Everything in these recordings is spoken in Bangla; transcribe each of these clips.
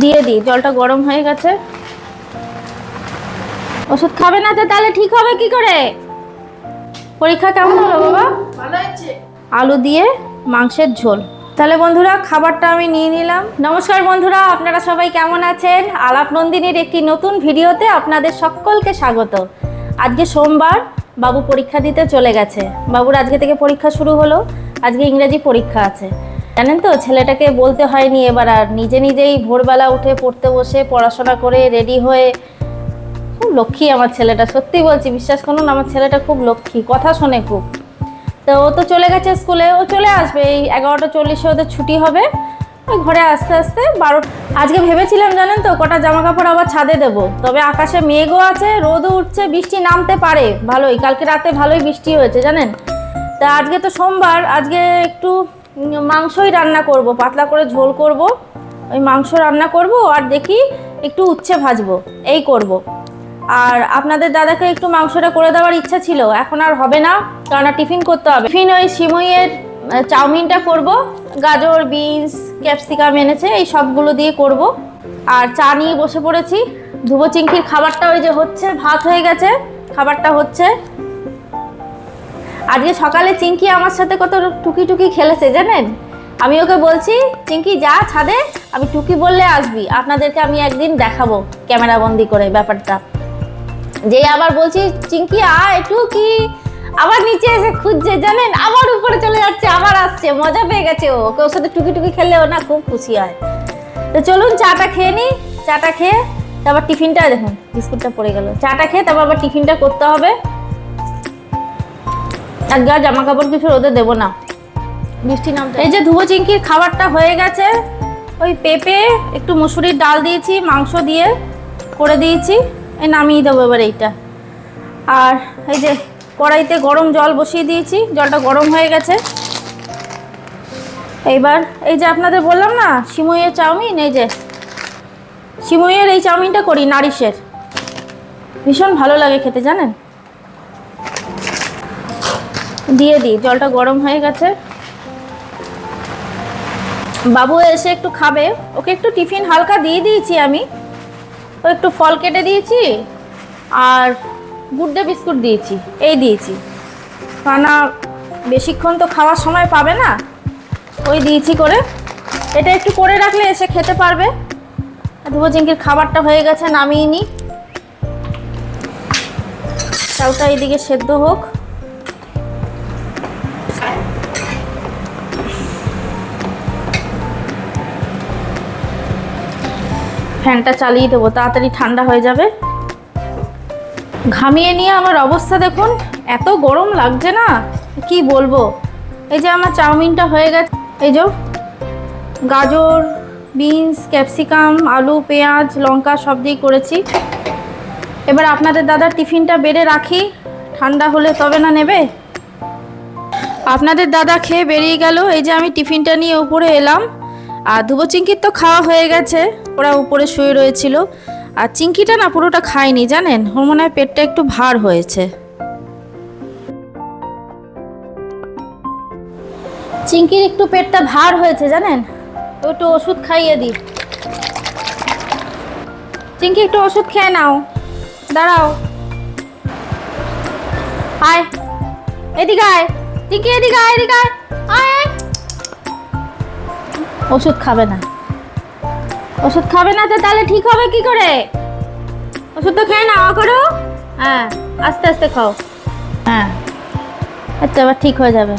দিয়ে দিই জলটা গরম হয়ে গেছে। ওষুধ খাবে না তো তাহলে ঠিক হবে কি করে? পরীক্ষা কেমন হলো বাবা? আলু দিয়ে মাংসের ঝোল। তাহলে বন্ধুরা খাবারটা আমি নিয়ে নিলাম। নমস্কার বন্ধুরা আপনারা সবাই কেমন আছেন? আলাপ নন্দিনীর একটি নতুন ভিডিওতে আপনাদের সকলকে স্বাগত। আজকে সোমবার বাবু পরীক্ষা দিতে চলে গেছে। বাবুর আজকে থেকে পরীক্ষা শুরু হলো। আজকে ইংরেজি পরীক্ষা আছে। জানেন তো, ছেলেটাকে বলতে হয়নি এবার আর। নিজে নিজেই ভোরবেলা উঠে পড়তে বসে পড়াশোনা করে রেডি হয়ে, খুব লক্ষ্মী আমার ছেলেটা, সত্যি বলছি, বিশ্বাস করুন আমার ছেলেটা খুব লক্ষ্মী, কথা শোনে খুব। তো ও তো চলে গেছে স্কুলে, ও চলে আসবে, এই এগারোটা চল্লিশে ওদের ছুটি হবে। ওই ঘরে আস্তে আস্তে বারো, আজকে ভেবেছিলাম জানেন তো, কটা জামা কাপড় আবার ছাদে দেবো। তবে আকাশে মেঘও আছে, রোদও উঠছে, বৃষ্টি নামতে পারে, ভালোই। কালকে রাতে ভালোই বৃষ্টি হয়েছে, জানেন? তা আজকে তো সোমবার, আজকে একটু মাংসই রান্না করব, পাতলা করে ঝোল করব, ওই মাংস রান্না করব আর দেখি একটু উচ্ছে ভাজবো, এই করব। আর আপনাদের দাদাকে একটু মাংসটা করে দেওয়ার ইচ্ছা ছিল, এখন আর হবে না কারণ টিফিন করতে হবে। টিফিন ওই সিমইয়ের চাউমিনটা করব, গাজর, বিনস, ক্যাপসিকাম এনেছে, এই সবগুলো দিয়ে করব। আর চা নিয়ে বসে পড়েছি, ধুবো চিংকির খাবারটা ওই যে হচ্ছে, ভাত হয়ে গেছে, খাবারটা হচ্ছে। আজকে সকালে চিঙ্কি আমার সাথে কত টুকি টুকি খেলেছে জানেন? আমি ওকে বলছি চিঙ্কি যা ছাদে, আমি টুকি বললে আসবি। আপনাদেরকে আমি একদিন দেখাবো ক্যামেরা বন্দি করে ব্যাপারটা। যে আবার বলছি চিঙ্কি আয় টুকি। আবার নিচে এসে খুঁজছে, জানেন? আবার উপরে চলে যাচ্ছে, আবার আসছে। মজা পেয়ে গেছে ও। ওকে ওর সাথে টুকি টুকি খেললে ও না খুব খুশি হয়। তো চলুন, চাটা খেয়ে নিই চাটা খেয়ে তারপর টিফিনটা, দেখুন, বিস্কুটটা পড়ে গেল। চাটা খেয়ে তারপর আবার টিফিনটা করতে হবে। আজকে আর জামা কাপড় কিছু রোদে দেবো না। বৃষ্টি নামতে এই যে ধুবো চিংকির খাবারটা হয়ে গেছে ওই পেঁপে একটু মুসুরির ডাল দিয়েছি মাংস দিয়ে করে দিয়েছি এই নামিয়ে দেবো এবার এইটা। আর এই যে কড়াইতে গরম জল বসিয়ে দিয়েছি জলটা গরম হয়ে গেছে। এইবার এই যে আপনাদের বললাম না সিমইয়ের চাউমিন এই যে সিমইয়ের এই চাউমিনটা করি নারিশের। ভীষণ ভালো লাগে খেতে জানেন? দিয়ে দিই, জলটা গরম হয়ে গেছে। বাবু এসে একটু খাবে। ওকে একটু টিফিন হালকা দিয়ে দিয়েছি আমি। ও একটু ফল কেটে দিয়েছি আর গুড্ডে বিস্কুট দিয়েছি, এই দিয়েছি। কানা বেশিক্ষণ তো খাওয়ার সময় পাবে না, ওই দিয়েছি করে। এটা একটু করে রাখলে এসে খেতে পারবে। ধুবো চিংকির খাবারটা হয়ে গেছে, নামিয়ে নিই চাউটা এইদিকে সেদ্ধ হোক। ফ্যানটা চালিয়ে দেবো, তাড়াতাড়ি ঠান্ডা হয়ে যাবে। ঘামিয়ে নিয়ে আমার অবস্থা দেখুন, এত গরম লাগছে না, কি বলব? এই যে আমার চাউমিনটা হয়ে গেছে, এই যে গাজর, বিনস, ক্যাপসিকাম, আলু, পেঁয়াজ, লঙ্কা সব দিয়ে করেছি। এবার আপনাদের দাদার টিফিনটা বেড়ে রাখি, ঠান্ডা হলে তবে না নেবে? আপনাদের দাদা খেয়ে বেরিয়ে গেল, এই যে আমি টিফিনটা নিয়ে উপরে এলাম। আর ধুবো চিংকির তো খাওয়া হয়ে গেছে, ওরা উপরে শুয়ে রয়েছিল। আর চিংকিটা না পুরোটা খায়নি, জানেন? ওর মনে হয় পেটটা একটু ভার হয়েছে। চিংকির একটু পেটটা ভার হয়েছে, জানেন? তো একটু ওষুধ খাইয়ে দিই চিংকি, একটু ওষুধ খেয়ে নাও। দাঁড়াও। আয়। এদিকে আয়। চিংকি, এদিকে আয় এদিকে আয় আয়। ওষুধ খাবে না। ওষুধ খাবে না তো, তাহলে ঠিক হবে কি করে? ওষুধ তো খেয়ে নাও করো হ্যাঁ আস্তে আস্তে খাও। হ্যাঁ আচ্ছা এবার ঠিক হয়ে যাবে।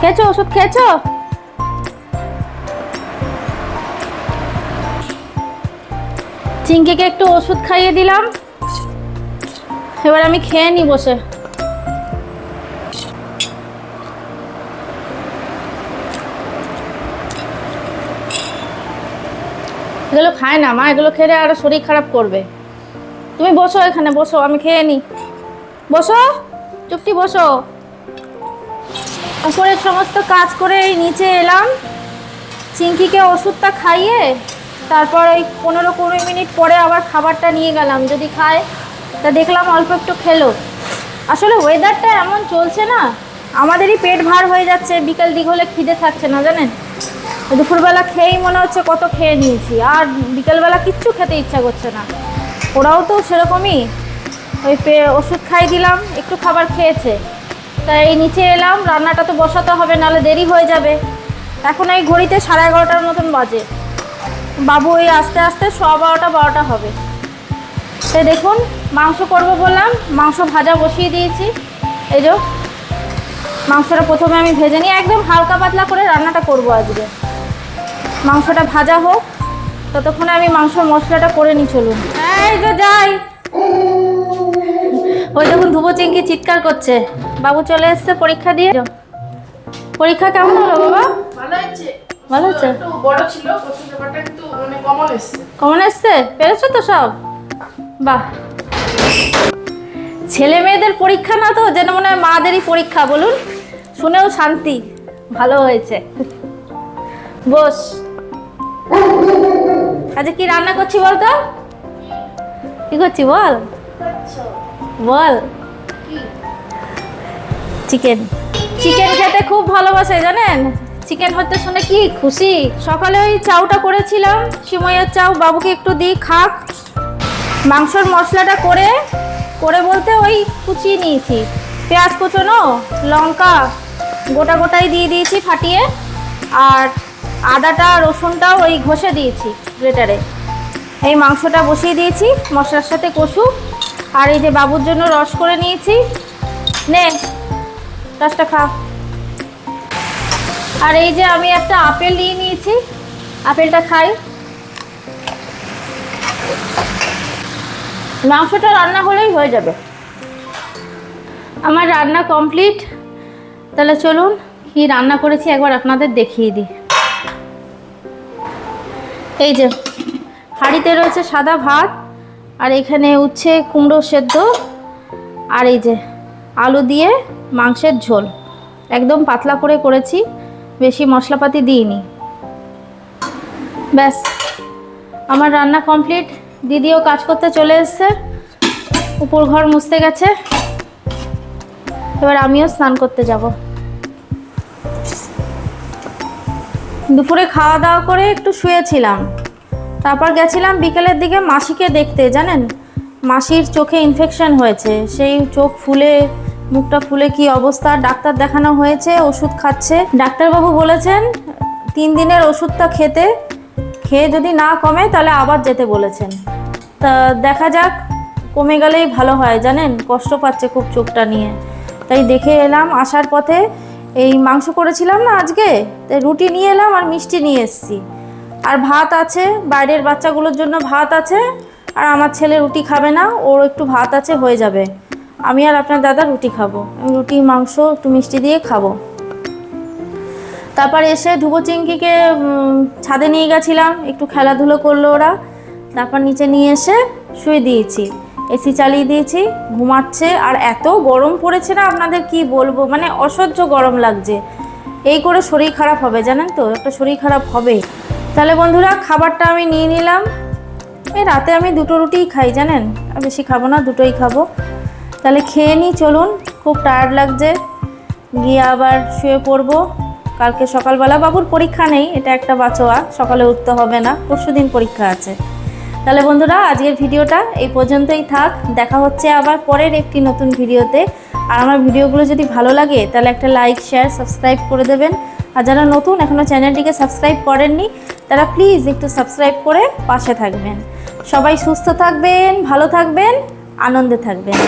খেয়েছো, ওষুধ খেয়েছো? চিংকিকে একটু ওষুধ খাইয়ে দিলাম। এবার আমি খেয়ে নি বসে। এগুলো খায় না, মা, এগুলো খেলে আরও শরীর খারাপ করবে। তুমি বসো এখানে, বসো, আমি খেয়ে নি। বসো, চুপটি বসো। উপরের সমস্ত কাজ করে এই নিচে এলাম। চিঙ্কিকে ওষুধটা খাইয়ে তারপর ওই পনেরো কুড়ি মিনিট পরে আবার খাবারটা নিয়ে গেলাম। যদি খায়, তা দেখলাম অল্প একটু খেলো। আসলে ওয়েদারটা এমন চলছে না, আমাদেরই পেট ভার হয়ে যাচ্ছে, বিকেল দিক হলে খিদে থাকছে না, জানেন? দুপুরবেলা খেয়েই মনে হচ্ছে কত খেয়ে নিয়েছি। আর বিকেলবেলা কিচ্ছু খেতে ইচ্ছা করছে না। ওরাও তো সেরকমই ওই পে ওষুধ খাই দিলাম, একটু খাবার খেয়েছে। তাই এই নিচে এলাম, রান্নাটা তো বসাতে হবে, নাহলে দেরি হয়ে যাবে। এখন এই ঘড়িতে সাড়ে এগারোটার মতন বাজে। বাবু এই আস্তে আস্তে ছ বারোটা বারোটা হবে। তো দেখুন, মাংস করব বললাম, মাংস ভাজা বসিয়ে দিয়েছি। এই যে, মাংসটা প্রথমে আমি ভেজে নিই, একদম হালকা পাতলা করে রান্নাটা করব আজকে। মাংসটা ভাজা হোক ততক্ষণে আমি মাংস মশলাটা করে নিই চলুন। এই তো যাই। ওই দেখুন ধুবো চিংকি চিৎকার করছে। বাবু চলে এসছে পরীক্ষা দিয়ে। পরীক্ষা কেমন হলো বাবা? ভালো হয়েছে। ভালো হচ্ছে একটু বড় ছিল প্রথম পেপারটা কিন্তু মানে কমন এসছে। কেমন এসছে? পেরেছ তো সব? বাহ। ছেলে মেয়েদের পরীক্ষা না তো যেন মনে হয় মাদেরই পরীক্ষা বলুন। শুনেও শান্তি ভালো হয়েছে। বস। আচ্ছা কি রান্না করছি বল তো কি করছি বল? বল। চিকেন। চিকেন খেতে খুব ভালোবাসে, জানেন? চিকেন হতে শুনে কি খুশি? সকালে ওই চাউটা করেছিলাম সিময়ের চাউ, বাবুকে একটু দিই, খাক। মাংসর মশলাটা করে করে বলতে ওই কুচিয়ে নিয়েছি। পেঁয়াজ কুচোনো, লঙ্কা গোটা গোটাই দিয়ে দিয়েছি ফাটিয়ে। আর আদাটা, রসুনটাও ওই ঘষে দিয়েছি গ্রেটারে। এই মাংসটা বসিয়ে দিয়েছি, মশলার সাথে কষু আর এই যে বাবুর জন্য রস করে নিয়েছি। নে, রসটা খা। আর এই যে আমি একটা আপেল নিয়ে নিয়েছি, আপেলটা খাই। মাংসটা রান্না হলেই হয়ে যাবে। আমার রান্না কমপ্লিট। তাহলে চলুন, কি রান্না করেছি একবার আপনাদের দেখিয়ে দিই। এই যে, হাঁড়িতে রয়েছে সাদা ভাত, আর এখানে উচ্ছে, কুমড়ো সেদ্ধ, আর এই যে আলু দিয়ে মাংসের ঝোল। একদম পাতলা করে করেছি, বেশি মশলাপাতি দিইনি। ব্যাস, আমার রান্না কমপ্লিট। দিদিও কাজ করতে চলে এসছে, উপর ঘর মুছতে গেছে। এবার আমিও স্নান করতে যাব। দুপুরে খাওয়া দাওয়া করে একটু শুয়েছিলাম। তারপর গেছিলাম বিকেলের দিকে মাসিকে দেখতে, জানেন? মাসির চোখে ইনফেকশন হয়েছে, সেই চোখ ফুলে, মুখটা ফুলে কি অবস্থা? ডাক্তার দেখানো হয়েছে, ওষুধ খাচ্ছে। ডাক্তারবাবু বলেছেন, তিন দিনের ওষুধটা খেতে, খেয়ে যদি না কমে তাহলে আবার যেতে বলেছেন। তা দেখা যাক, কমে গেলেই ভালো হয়, জানেন? কষ্ট পাচ্ছে খুব চোখটা নিয়ে। তাই দেখে এলাম, আসার পথে এই মাংস করেছিলাম না আজকে, তাই রুটি নিয়ে এলাম আর মিষ্টি নিয়ে এসেছি। আর ভাত আছে, বাইরের বাচ্চাগুলোর জন্য ভাত আছে, আর আমার ছেলে রুটি খাবে না, ওর একটু ভাত আছে, হয়ে যাবে। আমি আর আপনার দাদা রুটি খাব। আমি রুটি, মাংস, একটু মিষ্টি দিয়ে খাব। তারপর এসে ধুবো চিংকিকে ছাদে নিয়ে গেছিলাম, একটু খেলাধুলো করল ওরা। তারপর নিচে নিয়ে এসে শুয়ে দিয়েছি। এসি চালিয়ে দিয়েছি, ঘুমাচ্ছে। আর এত গরম পড়েছে না আপনাদের কি বলব? মানে অসহ্য গরম লাগছে। এই করে শরীর খারাপ হবে, জানেন তো? একটা শরীর খারাপ হবে। তাহলে বন্ধুরা, খাবারটা আমি নিয়ে নিলাম। এই রাতে আমি দুটো রুটিই খাই, জানেন? বেশি খাব না, দুটোই খাব। তাহলে খেয়ে নিই, চলুন। খুব টায়ার্ড লাগছে। গিয়ে আবার শুয়ে পড়ব। কালকে সকালবেলা, বাবুর পরীক্ষা নেই, এটা একটা বাঁচোয়া। সকালে উঠতে হবে না পরশু দিন পরীক্ষা আছে। তাহলে বন্ধুরা, আজকের ভিডিওটা এই পর্যন্তই থাক। দেখা হচ্ছে আবার পরের একটি নতুন ভিডিওতে। আর আমার ভিডিওগুলো যদি ভালো লাগে, তাহলে একটা লাইক, শেয়ার, সাবস্ক্রাইব করে দেবেন। আর যারা নতুন এখনও চ্যানেলটিকে সাবস্ক্রাইব করেননি, তারা প্লিজ একটু সাবস্ক্রাইব করে পাশে থাকবেন। সবাই সুস্থ থাকবেন, ভালো থাকবেন, আনন্দে থাকবেন।